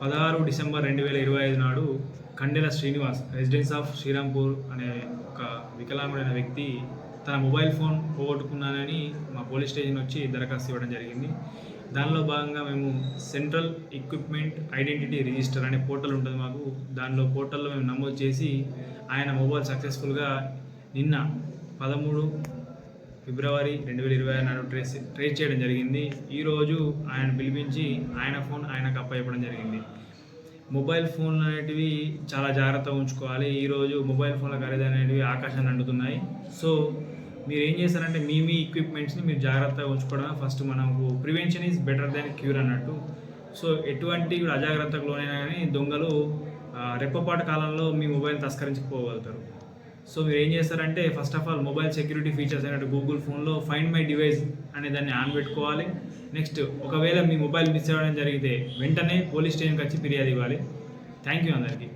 పదహారు డిసెంబర్ రెండు వేల ఇరవై ఐదు నాడు కండెల శ్రీనివాస్ రెసిడెన్స్ ఆఫ్ శ్రీరాంపూర్ అనే ఒక వికలాంగుడైన వ్యక్తి తన మొబైల్ ఫోన్ పోగొట్టుకున్నానని మా పోలీస్ స్టేషన్ వచ్చి దరఖాస్తు ఇవ్వడం జరిగింది. దానిలో భాగంగా మేము సెంట్రల్ ఎక్విప్మెంట్ ఐడెంటిటీ రిజిస్టర్ అనే పోర్టల్ ఉంటుంది మాకు. దానిలో పోర్టల్లో మేము నమోదు చేసి ఆయన మొబైల్ సక్సెస్ఫుల్గా నిన్న పదమూడు ఫిబ్రవరి రెండు వేల ఇరవై నాడు ట్రేస్ ట్రేస్ చేయడం జరిగింది. ఈరోజు ఆయన పిలిపించి ఆయన ఫోన్ ఆయనకు అప్పచెప్పడం జరిగింది. మొబైల్ ఫోన్లు అనేటివి చాలా జాగ్రత్తగా ఉంచుకోవాలి. ఈరోజు మొబైల్ ఫోన్ల ఖరీదు అనేటివి ఆకాశాన్ని అంటుతున్నాయి. సో మీరు ఏం చేస్తారంటే మీ మీ ఎక్విప్మెంట్స్ని మీరు జాగ్రత్తగా ఉంచుకోవడం ఫస్ట్ మనకు prevention is better than cure అన్నట్టు. సో ఎటువంటి అజాగ్రత్తకు లోనైనా కానీ దొంగలు రెప్పపాటు కాలంలో మీ మొబైల్ తస్కరించుకోగలుగుతారు సో మీరు ఏం చేస్తారంటే first of all mobile security features అయినట్టు గూగుల్ ఫోన్లో ఫైండ్ మై డివైస్ అనే దాన్ని ఆన్ పెట్టుకోవాలి. నెక్స్ట్ ఒకవేళ మీ మొబైల్ మిస్ అవ్వడం జరిగితే వెంటనే పోలీస్ స్టేషన్కి వచ్చి ఫిర్యాదు ఇవ్వాలి. థ్యాంక్ యూ అందరికీ.